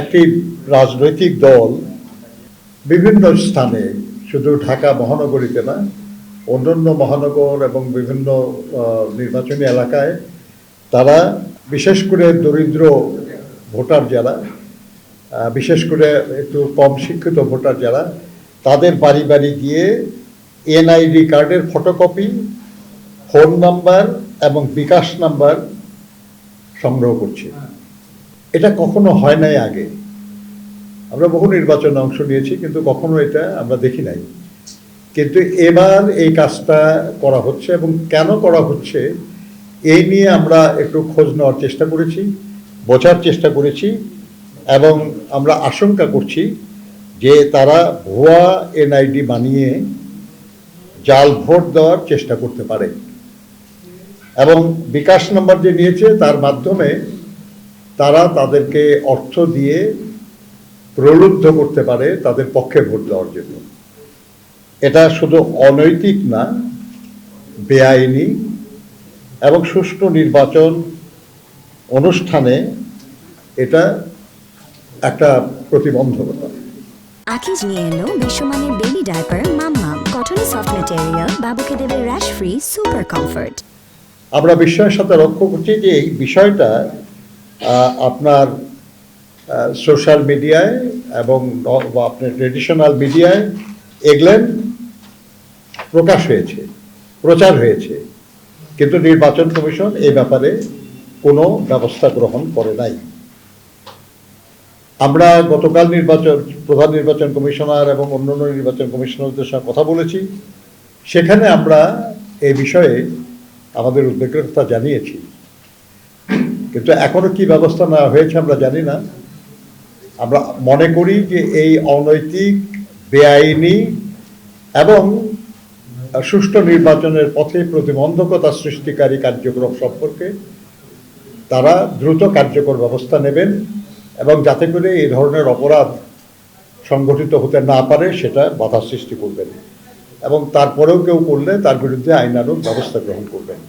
একটি রাজনৈতিক দল বিভিন্ন স্থানে, শুধু ঢাকা মহানগরীতে না, অন্যান্য মহানগর এবং বিভিন্ন নির্বাচনী এলাকায় তারা বিশেষ করে দরিদ্র ভোটার যারা বিশেষ করে একটু কম শিক্ষিত ভোটার যারা, তাদের বাড়ি বাড়ি গিয়ে এনআইডি কার্ডের ফটোকপি, ফোন নাম্বার এবং বিকাশ নাম্বার সংগ্রহ করছে। এটা কখনো হয় নাই আগে। আমরা বহু নির্বাচনে অংশ নিয়েছি, কিন্তু কখনো এটা আমরা দেখি নাই। কিন্তু এবার এই কাজটা করা হচ্ছে এবং কেন করা হচ্ছে, এই নিয়ে আমরা একটু খোঁজ নেওয়ার চেষ্টা করেছি, বোঝার চেষ্টা করেছি এবং আমরা আশঙ্কা করছি যে তারা ভুয়া এনআইডি বানিয়ে জাল ভোট দেওয়ার চেষ্টা করতে পারে। এবং বিকাশ নাম্বার যে নিয়েছে, তার মাধ্যমে তারা তাদেরকে অর্থ দিয়ে প্রলুব্ধ করতে পারে তাদের পক্ষে ভোট দেওয়ার জন্য। এটা শুধু অনৈতিক না বেআইনি এবং সুষ্ঠু নির্বাচন অনুষ্ঠানে এটা একটা প্রতিবন্ধকতা। আকিজ নিয়ে এলো বিশ্বমানের বেবি কটন সফট ম্যাটেরিয়াল বাবুকে দেবে র্যাশ ফ্রি সুপার কমফর্ট আমরা বিস্ময়ের সাথে লক্ষ্য করছি যে এই বিষয়টা আপনার সোশ্যাল মিডিয়ায় এবং আপনার ট্রেডিশনাল মিডিয়ায় এগুলেন প্রকাশ হয়েছে, প্রচার হয়েছে। কিন্তু নির্বাচন কমিশন এই ব্যাপারে কোনো ব্যবস্থা গ্রহণ করে নাই। আমরা গতকাল নির্বাচন, প্রধান নির্বাচন কমিশনার এবং অন্যান্য নির্বাচন কমিশনারদের সঙ্গে কথা বলেছি। সেখানে আমরা এই বিষয়ে আমাদের উদ্বেগের কথা জানিয়েছি। কিন্তু এখনও কি ব্যবস্থা নেওয়া হয়েছে আমরা জানি না। আমরা মনে করি যে এই অনৈতিক, বেআইনি এবং সুষ্ঠু নির্বাচনের পথে প্রতিবন্ধকতা সৃষ্টিকারী কার্যক্রম সম্পর্কে তারা দ্রুত কার্যকর ব্যবস্থা নেবেন এবং যাতে করে এই ধরনের অপরাধ সংগঠিত হতে না পারে, সেটা বাধা সৃষ্টি করবেন। এবং তারপরেও কেউ করলে তার বিরুদ্ধে আইনানুগ ব্যবস্থা গ্রহণ করবেন।